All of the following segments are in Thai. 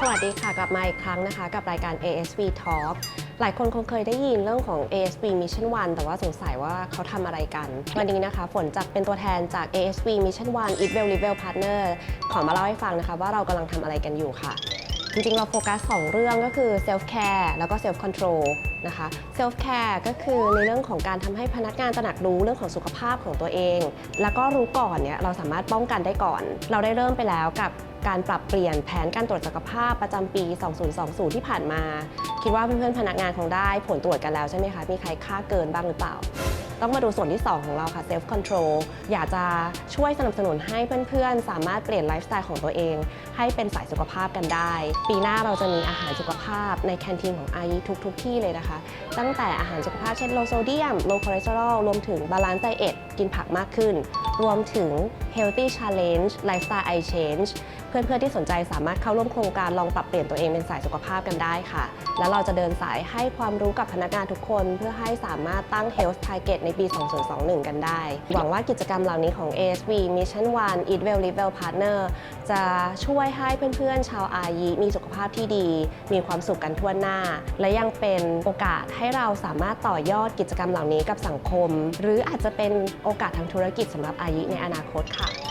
สวัสดีค่ะ กลับมาอีกครั้งนะคะ กับรายการ ASV Talk หลายคนคงเคยได้ยินเรื่องของ ASV Mission 1 แต่ว่าสงสัยว่าเขาทำอะไรกัน วันนี้นะคะ ฝนจักเป็นตัวแทนจาก ASV Mission 1 Eat Well Live Well Partner ขอมาเล่าให้ฟังนะคะ ว่าเรากำลังทำอะไรกันอยู่ค่ะ จริงๆ เราโฟกัส 2 เรื่องก็คือ self care แล้วก็ self control นะคะ self care ก็คือในเรื่องของการทำให้พนักงานตระหนักรู้เรื่องของสุขภาพของตัวเอง แล้วก็รู้ก่อนเนี่ยเราสามารถป้องกันได้ก่อน เราได้เริ่มไปแล้วกับการปรับเปลี่ยนแผนการตรวจสุขภาพประจำปี 2020 ที่ผ่านมา คิดว่าเพื่อนๆ พนักงานคงได้ผลตรวจกันแล้วใช่ไหมคะ มีใครค่าเกินบ้างหรือเปล่า ต้องมาดูส่วนที่ 2 ของเราค่ะ self control อยากจะช่วยสนับสนุนให้เพื่อนๆ สามารถเปลี่ยนไลฟ์สไตล์ของตัวเอง ให้เป็นสายสุขภาพกันได้ ปีหน้าเราจะมีอาหารสุขภาพในแคนทีนของไอทุกๆที่เลยนะคะ ตั้งแต่อาหารสุขภาพเช่น low sodium low cholesterol รวมถึง balance diet กินผักมากขึ้น รวมถึง healthy challenge lifestyle I change เพื่อนๆที่สนใจสามารถเข้าร่วมโครงการลองปรับเปลี่ยนตัวเองเป็นสายสุขภาพกันได้ค่ะ แล้วเราจะเดินสายให้ความรู้กับพนักงานทุกคน เพื่อให้สามารถตั้ง health target ในปี 2021 กันได้ หวังว่ากิจกรรมเหล่านี้ของ ASV Mission One Eat Well Live Well Partner จะช่วยให้เพื่อนๆ ชาวอายีมีสุขภาพที่ดี มีความสุขกันทั่วหน้า และยังเป็นโอกาสให้เราสามารถต่อยอดกิจกรรมเหล่านี้กับสังคม หรืออาจจะเป็นโอกาสทางธุรกิจสำหรับอายีในอนาคตค่ะ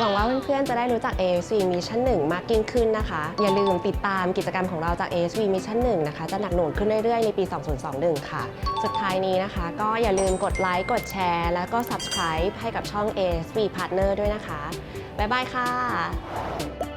หวังว่าเพื่อนๆจะได้รู้จัก ASV Mission 1 มากยิ่งขึ้นนะคะ อย่าลืมติดตามกิจกรรมของเราจาก ASV Mission 1 นะคะ จะหนักหน่วงขึ้นเรื่อยๆ ในปี 2021 ค่ะ สุดท้ายนี้นะคะ ก็อย่าลืมกดไลค์กดแชร์ แล้วก็ subscribe ให้กับช่อง ASV Partner ด้วยนะคะ บ๊ายบายค่ะ